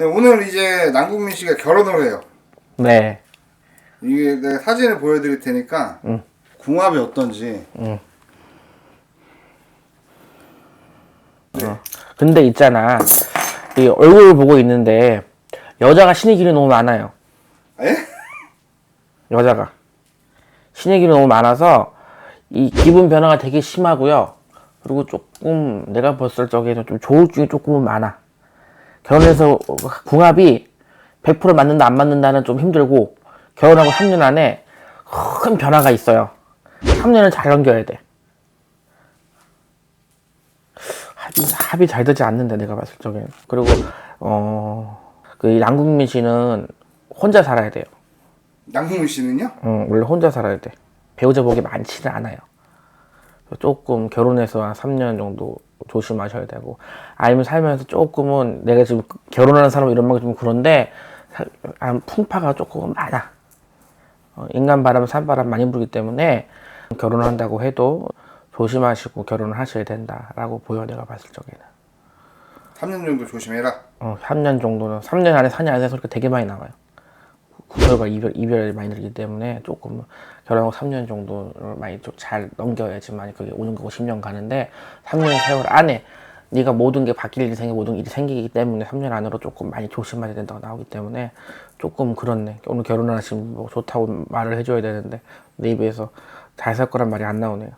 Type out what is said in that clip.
네, 오늘 이제 남국민 씨가 결혼을 해요. 네. 이게 내가 사진을 보여드릴 테니까 응. 궁합이 어떤지. 근데 있잖아. 이 얼굴 보고 있는데 여자가 신의 길이 너무 많아요. 에? 여자가 신의 길이 너무 많아서 이 기분 변화가 되게 심하고요. 그리고 조금 내가 봤을 적에는 좀 좋을 중에 조금은 많아. 결혼해서 궁합이 100% 맞는다 안 맞는다는 좀 힘들고 결혼하고 3년 안에 큰 변화가 있어요. 3년을 잘 넘겨야 돼. 합이, 합이 잘 되지 않는데 내가 봤을 적에는 그리고 어그 양국민 씨는 혼자 살아야 돼요. 남국민 씨는요? 응, 원래 혼자 살아야 돼. 배우자 복이 많지는 않아요. 조금 결혼해서 한 3년 정도 조심하셔야 되고, 아니면 살면서 조금은 내가 지금 결혼하는 사람 이런 말이 좀 그런데, 사- 한 풍파가 조금 많아. 어, 인간 바람, 산바람 많이 불기 때문에 결혼을 한다고 해도 조심하시고 결혼을 하셔야 된다라고 보여, 내가 봤을 적에는. 3년 정도 조심해라. 어, 3년 정도는, 3년 안에 4년 안에 소리가 되게 많이 나와요. 구설과 이별, 이별이 많이 들기 때문에 조금 결혼하고 3년 정도를 많이 좀 잘 넘겨야지만 그게 5년 가고 10년 가는데 3년 세월 안에 네가 모든 게 바뀔 생기고 모든 일이 생기기 때문에 3년 안으로 조금 많이 조심해야 된다고 나오기 때문에 조금 그렇네. 오늘 결혼하시면 뭐 좋다고 말을 해줘야 되는데 내 입에서 잘 살 거란 말이 안 나오네요.